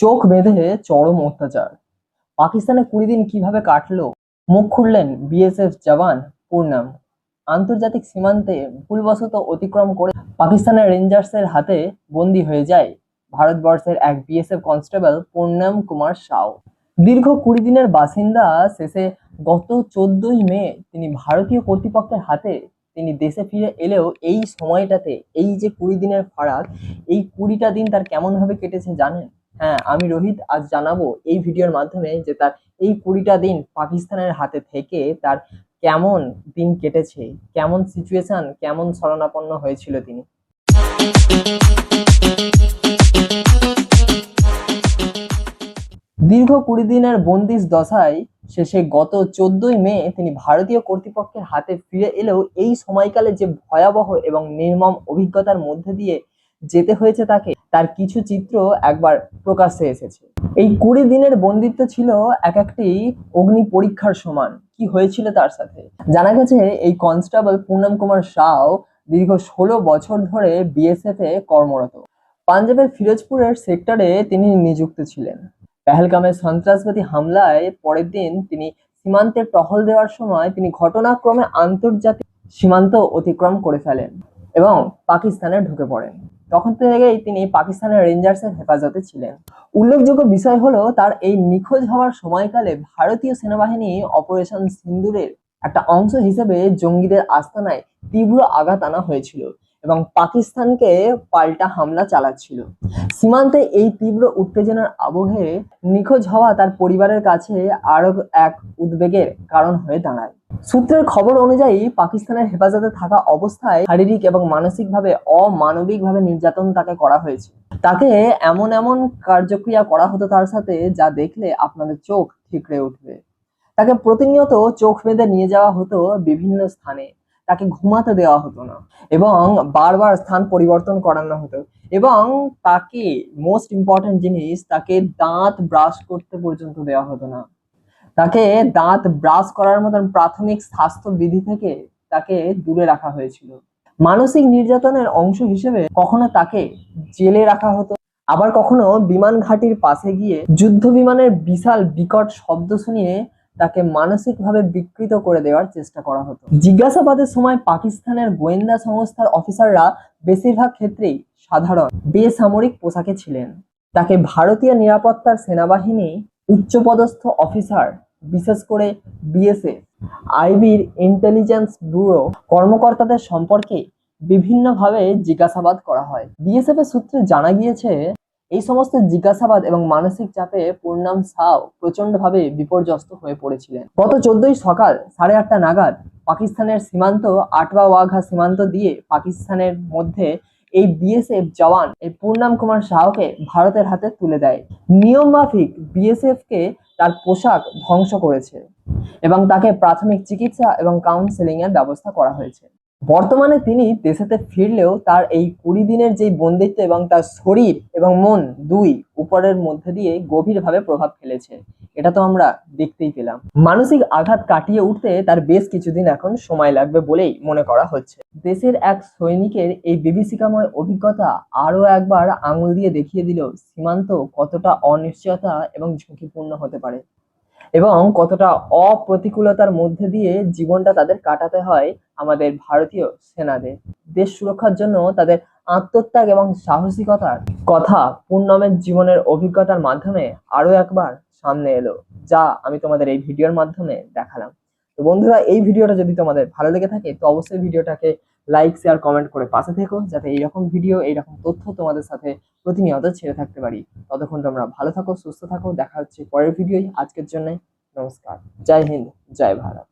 চোখ বেঁধে চরম অত্যাচার। পাকিস্তানে কুড়ি দিন কীভাবে কাটলো? মুখ খুললেন বিএসএফ জওয়ান পূর্ণাম। আন্তর্জাতিক সীমান্তে ভুলবশত অতিক্রম করে পাকিস্তানের রেঞ্জার্সের হাতে বন্দী হয়ে যায় ভারতবর্ষের এক বিএসএফ কনস্টেবল পূর্ণাম কুমার সাউ। দীর্ঘ কুড়ি দিনের বাসিন্দা শেষে গত চোদ্দই মে তিনি ভারতীয় কর্তৃপক্ষের হাতে তিনি দেশে ফিরে এলেও এই সময়টাতে এই যে কুড়ি দিনের ফারাক, এই কুড়িটা দিন তার কেমনভাবে কেটেছে জানেন? হ্যাঁ আমি রোহিত আজ জানাব এই ভিডিওর মাধ্যমে যে তার এই কুড়িটা দিন পাকিস্তানের হাতে থেকে তার কেমন দিন কেটেছে, কেমন সিচুয়েশন কেমন শরণাপন্ন হয়েছিল তিনি। দীর্ঘ কুড়ি দিনের বন্দিশ দশায় শেষে গত চোদ্দই মে তিনি ভারতীয় কর্তৃপক্ষের হাতে ফিরে এলেও এই সময়কালে যে ভয়াবহ এবং নির্মম অভিজ্ঞতার মধ্যে দিয়ে যেতে হয়েছে তাকে, তার কিছু চিত্র একবার প্রকাশ্যে এসেছে। এই কুড়ি দিনের বন্দিত্ব ছিল এক একটি অগ্নি পরীক্ষার সমান। কি হয়েছিল তার সাথে? জানা গেছে এই কনস্টেবল পূর্ণম কুমার সাও দীর্ঘ ষোলো বছর ধরে বিএসএফ এ কর্মরত। পাঞ্জাবের ফিরোজপুরের সেক্টরে তিনি নিযুক্ত ছিলেন। পেহেলগামে সন্ত্রাসবাদী হামলায় পরের দিন তিনি সীমান্তে টহল দেওয়ার সময় তিনি ঘটনাক্রমে আন্তর্জাতিক সীমান্ত অতিক্রম করে ফেলেন এবং পাকিস্তানে ঢুকে পড়েন। তখন থেকেই তিনি পাকিস্তানের রেঞ্জার্সের হেফাজতে ছিলেন। উল্লেখযোগ্য বিষয় হলো তার এই নিখোঁজ হওয়ার সময়কালে ভারতীয় সেনাবাহিনী অপারেশন সিন্দুরের একটা অংশ হিসেবে জঙ্গিদের আস্তানায় তীব্র আঘাত আনা হয়েছিল। এবং পাকিস্তানকে পাল্টা হামলা চালাচ্ছিল। সীমান্তে এই তীব্র উত্তেজনার আবহে নিখোঁজ হওয়া তার পরিবারের কাছে আরও এক উদ্বেগের কারণ হয়ে দাঁড়ায়। সূত্রের খবর অনুযায়ী পাকিস্তানের হেফাজতে থাকা অবস্থায় শারীরিক এবং মানসিকভাবে অমানবিকভাবে নির্যাতন তাকে করা হয়েছে। তাকে এমন এমন কার্যক্রিয়া করা হতো তার সাথে যা দেখলে আপনাদের চোখ ঠিকরে উঠবে। তাকে প্রতিনিয়ত চোখ বেঁধে নিয়ে যাওয়া হতো বিভিন্ন স্থানে। তাকে ঘুমাতে দেওয়া হতো না এবং বারবার স্থান পরিবর্তন করানো হতো এবং তাকে মোস্ট ইম্পর্টেন্ট জিনিস তাকে দাঁত ব্রাশ করতে পর্যন্ত দেওয়া হতো না। তাকে দাঁত ব্রাশ করার মতন প্রাথমিক স্বাস্থ্য বিধি থেকে তাকে দূরে রাখা হয়েছিল। মানসিক নির্যাতনের অংশ হিসেবে কখনো তাকে জেলে রাখা হতো। আবার কখনো বিমান ঘাটির পাশে গিয়ে যুদ্ধ বিমানের বিশাল বিকট শব্দ শুনিয়ে তাকে মানসিকভাবে বিকৃত করে দেওয়ার চেষ্টা করা হতো। জিজ্ঞাসাবাদের সময় পাকিস্তানের গোয়েন্দা সংস্থার অফিসাররা বেশিরভাগ ক্ষেত্রেই সাধারণ, বেসামরিক পোশাকে ছিলেন। তাকে ভারতীয় নিরাপত্তার সেনাবাহিনী উচ্চপদস্থ অফিসার, বিশেষ করে বিএসএফ, আইবির ইন্টেলিজেন্স ব্যুরো কর্মকর্তাদের সম্পর্কে বিভিন্নভাবে জিজ্ঞাসাবাদ করা হয়। বিএসএফ এর সূত্রে জানা গিয়েছে এই সমস্ত জিজ্ঞাসাবাদ এবং মানসিক চাপে পূর্ণাম সাও প্রচন্ডভাবে বিপর্যস্ত হয়ে পড়েছিলেন। গত চোদ্দই সকাল সাড়ে আটটা নাগাদ পাকিস্তানের সীমান্ত আটবা ওয়াঘা সীমান্ত দিয়ে পাকিস্তানের মধ্যে এই বিএসএফ জওয়ান এই পূর্ণাম কুমার সাহকে ভারতের হাতে তুলে দেয়। নিয়ম মাফিক বিএসএফ কে তার পোশাক ধ্বংস করেছে এবং তাকে প্রাথমিক চিকিৎসা এবং কাউন্সেলিংয়ের ব্যবস্থা করা হয়েছে। বর্তমানে তিনি দেশেতে ফিরলেও তার এই কুড়ি দিনের যেই বন্দিত্ব এবং তার শরীর এবং মন দুই উপরের মধ্যে দিয়ে গভীরভাবে প্রভাব ফেলেছে। এটা তো আমরা দেখতেই পেলাম। মানসিক আঘাত কাটিয়ে উঠতে তার বেশ কিছুদিন এখন সময় লাগবে বলেই মনে করা হচ্ছে। দেশের এক সৈনিকের এই বিভীষিকাময় অভিজ্ঞতা আরও একবার আঙুল দিয়ে দেখিয়ে দিল সীমান্ত কতটা অনিশ্চয়তা এবং ঝুঁকিপূর্ণ হতে পারে এবং কতটা অপ্রতিকূলতার মধ্যে দিয়ে জীবনটা তাদের কাটাতে হয় আমাদের ভারতীয় সেনাদের। দেশ সুরক্ষার জন্য তাদের আত্মত্যাগ এবং সাহসিকতার কথা পূর্ণমের জীবনের অভিজ্ঞতার মাধ্যমে আরও একবার সামনে এলো, যা আমি তোমাদের এই ভিডিওর মাধ্যমে দেখালাম। তো বন্ধুরা, এই ভিডিওটা যদি তোমাদের ভালো লেগে থাকে, তো অবশ্যই ভিডিওটাকে লাইক, শেয়ার, কমেন্ট করে পাশে থেকো, যাতে এইরকম ভিডিও, এইরকম তথ্য তোমাদের সাথে প্রতিনিয়ত ছেড়ে থাকতে পারি। ততক্ষণ তোমরা ভালো থাকো, সুস্থ থাকো, দেখা হচ্ছে পরের ভিডিওই আজকের জন্য নমস্কার। জয় হিন্দ, জয় ভারত।